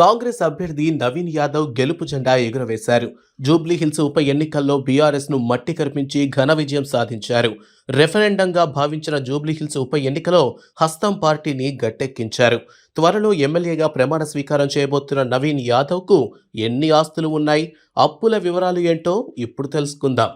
కాంగ్రెస్ అభ్యర్థి నవీన్ యాదవ్ గెలుపు జెండా ఎగురవేశారు. జూబ్లీ హిల్స్ ఉప ఎన్నికల్లో బీఆర్ఎస్ను మట్టి కరిపించి ఘన విజయం సాధించారు. రెఫరెండంగా భావించిన జూబ్లీ హిల్స్ ఉప ఎన్నికలో హస్తం పార్టీని గట్టెక్కించారు. త్వరలో ఎమ్మెల్యేగా ప్రమాణ స్వీకారం చేయబోతున్న నవీన్ యాదవ్కు ఎన్ని ఆస్తులు ఉన్నాయి? అప్పుల వివరాలు ఏంటో ఇప్పుడు తెలుసుకుందాం.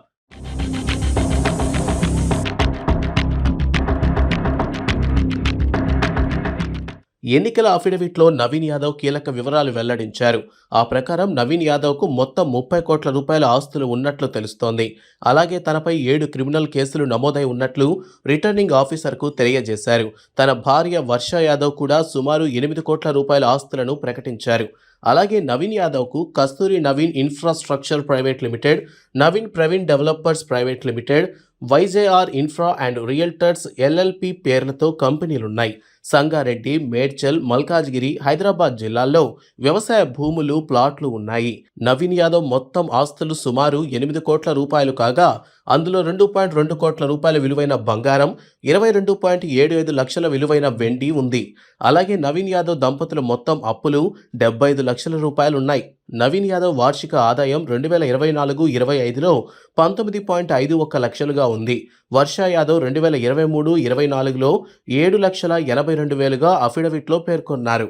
ఎన్నికల అఫిడవిట్లో నవీన్ యాదవ్ కీలక వివరాలు వెల్లడించారు. ఆ ప్రకారం నవీన్ యాదవ్కు మొత్తం ముప్పై కోట్ల రూపాయల ఆస్తులు ఉన్నట్లు తెలుస్తోంది. అలాగే తనపై ఏడు క్రిమినల్ కేసులు నమోదై ఉన్నట్లు రిటర్నింగ్ ఆఫీసర్కు తెలియజేశారు. తన భార్య వర్ష యాదవ్ కూడా సుమారు ఎనిమిది కోట్ల రూపాయల ఆస్తులను ప్రకటించారు. అలాగే Naveen యాదవ్కు Kasturi Naveen infrastructure private limited Naveen Praveen developers private limited YJR infra and realtors LLP పేర్లతో కంపెనీలున్నాయి. సంగారెడ్డి మేడ్చల్ మల్కాజ్గిరి హైదరాబాద్ జిల్లాల్లో వ్యవసాయ భూములు ప్లాట్లు ఉన్నాయి. నవీన్ యాదవ్ మొత్తం ఆస్తులు సుమారు ఎనిమిది కోట్ల రూపాయలు కాగా అందులో రెండు పాయింట్ రెండు కోట్ల రూపాయల విలువైన బంగారం ఇరవై రెండు పాయింట్ ఏడు ఐదు లక్షల విలువైన వెండి ఉంది. అలాగే నవీన్ యాదవ్ దంపతుల మొత్తం అప్పులు డెబ్బై ఐదు లక్షల రూపాయలు ఉన్నాయి నవీన్ యాదవ్ వార్షిక ఆదాయం రెండు వేల ఇరవై నాలుగు ఇరవై ఐదులో పంతొమ్మిది పాయింట్ ఐదు ఒక్క లక్షలుగా ఉంది. వర్ష యాదవ్ రెండు వేల ఇరవై మూడు ఇరవై నాలుగులో ఏడు లక్షల ఎనభై రెండు వేలుగా అఫిడవిట్లో పేర్కొన్నారు.